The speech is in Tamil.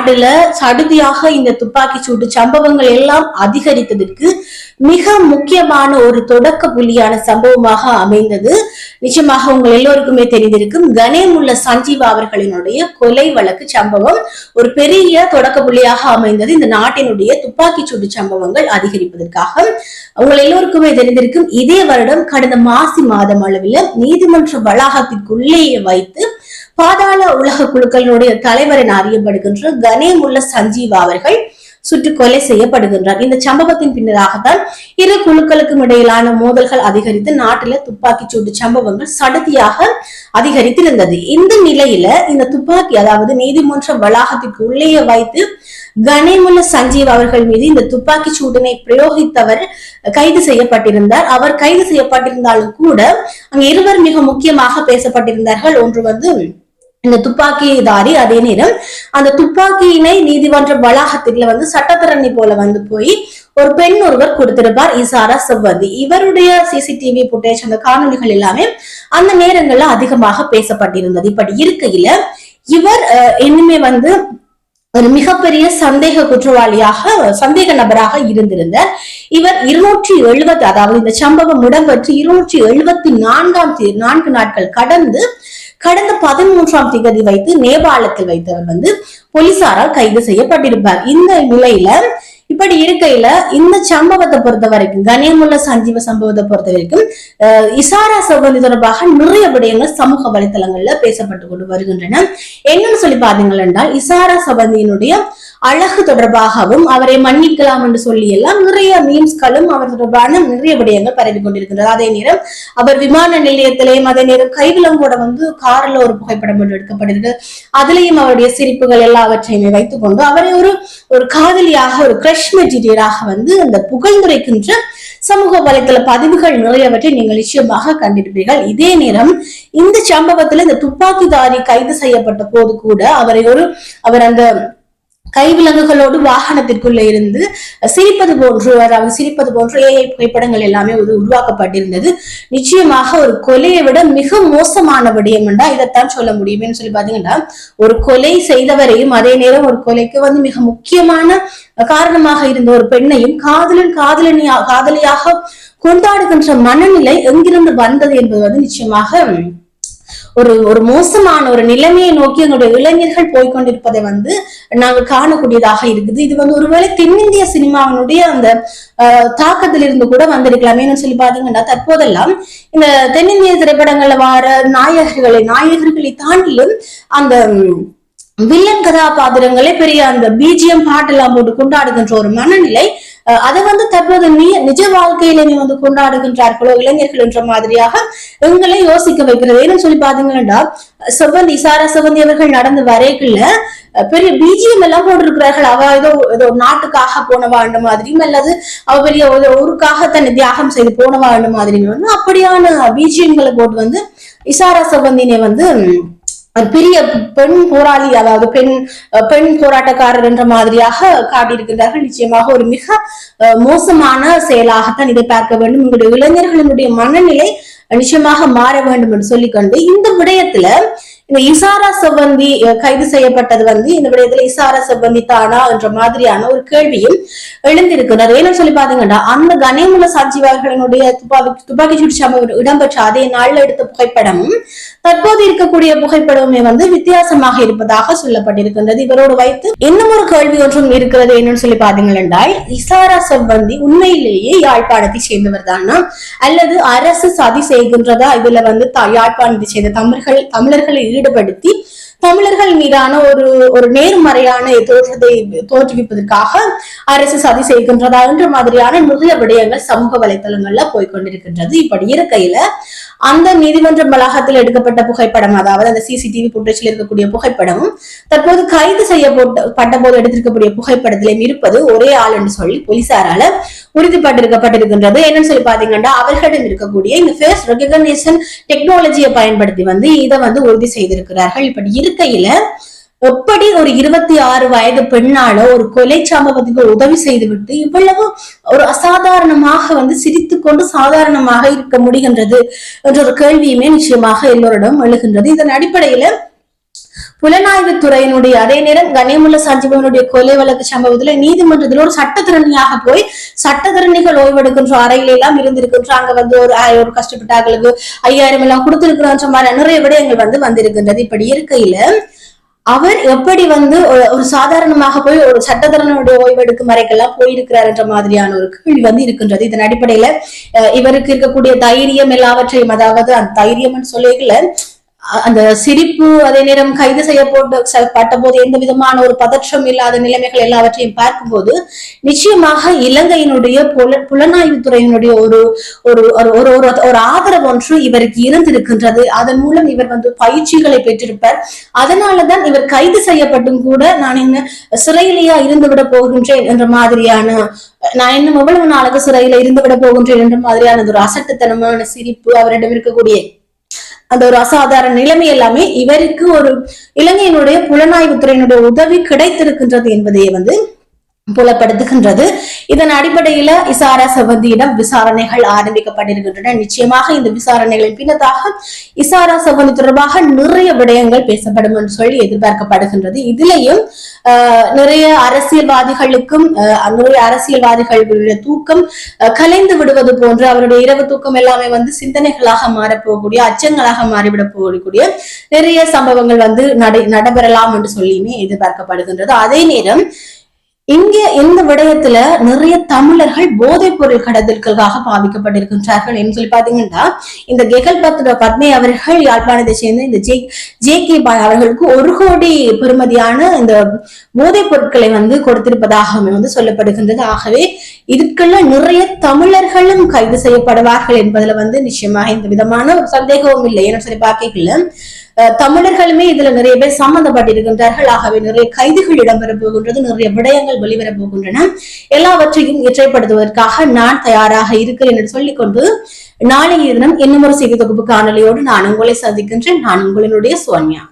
நாடுல சடுதியாக இந்த துப்பாக்கி சூட்டு சம்பவங்கள் எல்லாம் அதிகரித்ததற்கு மிக முக்கியமான ஒரு தொடக்க புள்ளியான சம்பவமாக அமைந்தது. நிச்சயமாக உங்கள் எல்லோருக்குமே தெரிந்திருக்கும் கணேமுள்ள சஞ்சீவா அவர்களினுடைய கொலை வழக்கு சம்பவம் ஒரு பெரிய தொடக்க புள்ளியாக அமைந்தது. இந்த நாட்டினுடைய துப்பாக்கி சூட்டு சம்பவங்கள் அதிகரிப்பதற்காக. உங்கள் எல்லோருக்குமே தெரிந்திருக்கும் இதே வருடம் கடந்த மாசி மாதம் அளவில் நீதிமன்ற வளாகத்திற்குள்ளேயே வைத்து பாதாள உலக குழுக்களினுடைய தலைவர் என அறியப்படுகின்ற கணேமுள்ள சஞ்சீவ் அவர்கள் சுட்டு கொலை செய்யப்படுகின்றார். இந்த சம்பவத்தின் பின்னராகத்தான் இரு குழுக்களுக்கும் இடையிலான மோதல்கள் அதிகரித்து நாட்டில துப்பாக்கி சூட்டு சம்பவங்கள் சடதியாக அதிகரித்திருந்தது. இந்த நிலையில இந்த துப்பாக்கி அதாவது நீதிமன்ற வளாகத்திற்கு உள்ளேயே வைத்து கணேமுல்ல சஞ்சீவ் அவர்கள் மீது இந்த துப்பாக்கி சூடினை பிரயோகித்தவர் கைது செய்யப்பட்டிருந்தார். அவர் கைது செய்யப்பட்டிருந்தாலும் கூட அங்க இருவர் மிக முக்கியமாக பேசப்பட்டிருந்தார்கள். ஒன்று வந்து இந்த துப்பாக்கிதாரி அதே நேரம் அந்த துப்பாக்கியினை நீதிமன்ற வளாகத்தில வந்து சட்டத்தரணி போல வந்து போய் ஒரு பெண் ஒருவர் கொடுத்திருப்பார் இசாரா செவ்வந்தி. இவருடைய சிசிடிவி புட்டேஜ் அந்த காணொலிகள் எல்லாமே அந்த நேரங்கள்ல அதிகமாக பேசப்பட்டிருந்தது. இப்படி இருக்கையில இவர் அஹ், இன்னுமே வந்து ஒரு மிகப்பெரிய சந்தேக குற்றவாளியாக சந்தேக நபராக இருந்திருந்தார் இவர் இருநூற்றி எழுபது அதாவது இந்த சம்பவம் இடம்பெற்று இருநூற்றி எழுபத்தி நான்காம் தேதி நான்கு நாட்கள் கடந்து கடந்த பதிமூன்றாம் திகதி வைத்து நேபாளத்தில் வைத்தவர் வந்து போலீசாரால் கைது செய்யப்பட்டிருப்பார். இந்த நிலையில இப்படி இருக்கையில இந்த சம்பவத்தை பொறுத்த வரைக்கும் கணியமுள்ள சஞ்சீவ சம்பவத்தை பொறுத்த வரைக்கும் இசாரா சௌகந்தி தொடர்பாக நிறைய விடயங்கள் சமூக வலைத்தளங்கள்ல பேசப்பட்டு கொண்டு வருகின்றன. என்னன்னு சொல்லி பாத்தீங்கள் என்றால் இசாரா சௌகந்தியினுடைய அழகு தொடர்பாகவும் அவரை மன்னிக்கலாம் என்று சொல்லி எல்லாம் நிறைய மீம்ஸ்களும் அவர் தொடர்பான நிறைய விடயங்கள் பரவி கொண்டிருக்கின்றது அதே நேரம் அவர் விமான நிலையத்திலேயும் அதே நேரம் கைவிலங்கோட வந்து கார்ல ஒரு புகைப்படம் ஒன்று எடுக்கப்பட்டிருக்கு அதுலயும் அவருடைய சிரிப்புகள் எல்லாவற்றையுமே வைத்துக் கொண்டு அவரை ஒரு ஒரு காதலியாக ஒரு கிரஷ் மெட்டீரியலாக வந்து அந்த புகழ்ந்துரைக்கின்ற சமூக வலைத்தள பதிவுகள் நிறையவற்றை நீங்கள் நிச்சயமாக கண்டிருப்பீர்கள். இதே நேரம் இந்த சம்பவத்துல இந்த துப்பாக்கிதாரி கைது செய்யப்பட்ட போது கூட அவரை ஒரு அவர் அந்த கைவிலங்குகளோடு வாகனத்திற்குள்ள இருந்து சிரிப்பது போன்று அதாவது சிரிப்பது போன்று ஏஐ புகைப்படங்கள் எல்லாமே உருவாக்கப்பட்டிருந்தது. நிச்சயமாக ஒரு கொலையை விட மிக மோசமான விடயம் என்றா இதைத்தான் சொல்ல முடியும்னு சொல்லி பாத்தீங்கன்னா ஒரு கொலை செய்தவரையும் அதே நேரம் ஒரு கொலைக்கு வந்து மிக முக்கியமான காரணமாக இருந்த ஒரு பெண்ணையும் காதலன் காதலனியா காதலியாக கொண்டாடுகின்ற மனநிலை எங்கிருந்து வந்தது என்பது வந்து நிச்சயமாக ஒரு ஒரு மோசமான ஒரு நிலைமையை நோக்கி எங்களுடைய இளைஞர்கள் போய்கொண்டிருப்பதை வந்து நாங்கள் காணக்கூடியதாக இருக்குது. இது வந்து ஒருவேளை தென்னிந்திய சினிமாவினுடைய அந்த தாக்கத்தில் தாக்கத்திலிருந்து கூட வந்திருக்கலாம். ஏன்னு சொல்லி பாத்தீங்கன்னா தற்போதெல்லாம் இந்த தென்னிந்திய திரைப்படங்கள்ல வார நாயகர்களை நாயகர்களை தாண்டிலும் அந்த வில்லன் கதாபாத்திரங்களே பெரிய அந்த பிஜிஎம் பாட்டெல்லாம் போட்டு கொண்டாடுகின்ற ஒரு மனநிலை அதை வந்து தற்போது நீ நிஜ வாழ்க்கையில நீ வந்து கொண்டாடுகின்றார்களோ இளைஞர்கள் என்ற மாதிரியாக எங்களை யோசிக்க வைக்கிறது. ஏன்னு சொல்லி பாத்தீங்கன்னா செவ்வந்தி இசாரா செவ்வந்தி அவர்கள் நடந்து வரைக்குள்ள பெரிய பிஜிஎம் எல்லாம் போட்டிருக்கிறார்கள். அவ ஏதோ ஏதோ நாட்டுக்காக போனவா மாதிரியும் அல்லது அவ பெரிய ஊருக்காக தன்னை தியாகம் செய்து போனவா அந்த மாதிரியும் வந்து அப்படியான பிஜிஎம்களை போட்டு வந்து இசாரா செவ்வந்தினை வந்து பெரிய பெண் போராளி அதாவது பெண் அஹ் பெண் போராட்டக்காரர் என்ற மாதிரியாக காட்டியிருக்கின்றார்கள். நிச்சயமாக ஒரு மிக அஹ், மோசமான செயலாகத்தான் இதை பார்க்க வேண்டும். உங்களுடைய இளைஞர்களினுடைய மனநிலை நிச்சயமாக மாற வேண்டும் என்று சொல்லிக்கொண்டு இந்த விடயத்துல இந்த இசாரா செவ்வந்தி அஹ், கைது செய்யப்பட்டது வந்து இந்த விடயத்துல இசாரா செவ்வந்தி தானா என்ற மாதிரியான ஒரு கேள்வியும் எழுந்திருக்கிறது. ஏன்னு சொல்லி பாத்தீங்கன்னா அந்த கணேமுல சாட்சிவார்களுடைய துப்பாக்கி துப்பாக்கி சூடு சம்பவம் இடம்பெற்ற அதே நாள்ல எடுத்த புகைப்படமும் தற்போது இருக்கக்கூடிய புகைப்படமே வந்து வித்தியாசமாக இருப்பதாக சொல்லப்பட்டிருக்கின்றது. இவரோடு வைத்து இன்னும் ஒரு கேள்வி ஒன்றும் இருக்கிறது என்னன்னு சொல்லி பாத்தீங்களென்றால் இசாரா செவ்வந்தி உண்மையிலேயே யாழ்ப்பாணத்தை சேர்ந்தவர் தானா? அல்லது அரசு சதி செய்கின்றதா? இதுல வந்து யாழ்ப்பாணத்தை சேர்ந்த தமிழர்கள் தமிழர்களை ஈடுபடுத்தி தமிழர்கள் மீதான ஒரு ஒரு நேர்மறையான தோற்றத்தை தோற்றுவிப்பதற்காக அரசு சதி செய்கின்றதா என்ற மாதிரியான நிறைய விடயங்கள் சமூக வலைதளங்கள்ல போய்க்கொண்டிருக்கின்றது இப்படி இருக்கையில அந்த நீதிமன்ற வளாகத்தில் எடுக்கப்பட்ட புகைப்படம் அதாவது அந்த சிசிடிவி புட்டச்சில் இருக்கக்கூடிய புகைப்படமும் தற்போது கைது செய்யப்பட்ட பட்ட போது எடுத்திருக்கக்கூடிய புகைப்படத்திலும் இருப்பது ஒரே ஆள் என்று சொல்லி போலீசாரால உறுதிப்பட்டிருக்கப்பட்டிருக்கின்றது. என்னன்னு சொல்லி பாத்தீங்கன்னா அவர்களிடம் இருக்கக்கூடிய இந்த ஃபேஸ் ரெகக்னேஷன் டெக்னாலஜியை பயன்படுத்தி வந்து இதை வந்து உறுதி செய்திருக்கிறார்கள். இப்படி இருக்கையில எப்படி ஒரு இருபத்தி ஆறு வயது பெண்ணால ஒரு கொலை சம்பவத்துக்கு உதவி செய்துவிட்டு இவ்வளவு ஒரு அசாதாரணமாக வந்து சிரித்து கொண்டு சாதாரணமாக இருக்க முடிகின்றது என்ற ஒரு கேள்வியுமே நிச்சயமாக எல்லோரிடம் எழுகின்றது. இதன் அடிப்படையில புலனாய்வு துறையினுடைய அதே நேரம் கனியமுள்ள சஞ்சீவனுடைய கொலை வழக்கு சம்பவத்துல நீதிமன்றத்தில் ஒரு சட்டத்திறனியாக போய் சட்டத்திறனிகள் ஓய்வெடுக்கின்ற அறையில எல்லாம் இருந்திருக்கின்ற அங்க வந்து ஒரு ஒரு கஷ்டப்பட்டார்களுக்கு ஐயாயிரம் எல்லாம் கொடுத்திருக்கிறோன்ற மாதிரி நிறைய விடயங்கள் வந்து வந்திருக்கின்றது. இப்படி இருக்கையில அவர் எப்படி வந்து ஒரு சாதாரணமாக போய் ஒரு சட்டத்தரனுடைய ஓய்வெடுக்கும் வரைக்கெல்லாம் போயிருக்கிறார் என்ற மாதிரியான ஒரு கேள்வி வந்து இருக்கின்றது. இதன் அடிப்படையில அஹ், இவருக்கு இருக்கக்கூடிய தைரியம் எல்லாவற்றையும் அதாவது அந்த தைரியம்னு சொல்லிக்கல அந்த சிரிப்பு அதே நேரம் கைது செய்யப்பட்ட போது எந்த விதமான ஒரு பதற்றம் இல்லாத நிலைமைகள் எல்லாவற்றையும் பார்க்கும்போது நிச்சயமாக இலங்கையினுடைய புல புலனாய்வு துறையினுடைய ஒரு ஒரு ஒரு ஒரு ஆதரவு ஒன்று இவருக்கு இருந்திருக்கின்றது. அதன் மூலம் இவர் வந்து பயிற்சிகளை பெற்றிருப்பார். அதனாலதான் இவர் கைது செய்யப்பட்டும் கூட நான் என்ன சிறையிலேயா இருந்து விட போகின்றேன் என்ற மாதிரியான நான் இன்னும் எவ்வளவு நாளுக்கு சிறையில இருந்து விட போகின்றேன் என்ற மாதிரியான ஒரு அசட்டுத்தனமான சிரிப்பு அவரிடம் இருக்கக்கூடிய அந்த ஒரு அசாதாரண நிலைமை எல்லாமே இவருக்கு ஒரு இலங்கையினுடைய புலனாய்வு துறையினுடைய உதவி கிடைத்திருக்கின்றது என்பதையே வந்து புலப்படுத்துகின்றது. இதன் அடிப்படையில இசாரா சவந்தியிடம் விசாரணைகள் ஆரம்பிக்கப்பட்டிருக்கின்றன. நிச்சயமாக இந்த விசாரணைகளின் பின்னதாக இசாரா சவந்தி தொடர்பாக நிறைய விடயங்கள் பேசப்படும் என்று சொல்லி எதிர்பார்க்கப்படுகின்றது. இதிலேயும் ஆஹ், நிறைய அரசியல்வாதிகளுக்கும் நிறைய அரசியல்வாதிகளுடைய தூக்கம் கலைந்து விடுவது போன்று அவருடைய இரவு தூக்கம் எல்லாமே வந்து சிந்தனைகளாக மாறப்போகக்கூடிய அச்சங்களாக மாறிவிட போகக்கூடிய நிறைய சம்பவங்கள் வந்து நடை நடைபெறலாம் என்று சொல்லியுமே எதிர்பார்க்கப்படுகின்றது. அதே நேரம் இங்க இந்த விடயத்துல நிறைய தமிழர்கள் போதைப் பொருள் கடத்தல்களுக்காக பாவிக்கப்பட்டிருக்கின்றார்கள் என்று சொல்லி பாத்தீங்கன்னா இந்த கெகல் பத்ர பத்மே அவர்கள் யாழ்ப்பாணத்தை சேர்ந்த இந்த ஜே ஜே கே பாய் அவர்களுக்கு ஒரு கோடி பெறுமதியான இந்த போதைப் பொருட்களை வந்து கொடுத்திருப்பதாகவே வந்து சொல்லப்படுகின்றது. ஆகவே இதுக்கெல்லாம் நிறைய தமிழர்களும் கைது செய்யப்படுவார்கள் என்பதுல வந்து நிச்சயமாக இந்த விதமான ஒரு சந்தேகமும் இல்லை என்று சொல்லி பார்க்கல தமிழர்களுமே இதுல நிறைய பேர் சம்பந்தப்பட்டிருக்கின்றார்கள் ஆகவே நிறைய கைதுகள் இடம்பெற போகின்றது நிறைய விடயங்கள் வெளிவரப் போகின்றன. எல்லாவற்றையும் இற்றைப்படுத்துவதற்காக நான் தயாராக இருக்கிறேன் என்று சொல்லிக்கொண்டு நாளைய தினம் இன்னும் ஒரு செய்தி தொகுப்பு காணொலியோடு நான் உங்களை சந்திக்கின்றேன். நான் உங்களினுடைய சோன்யா.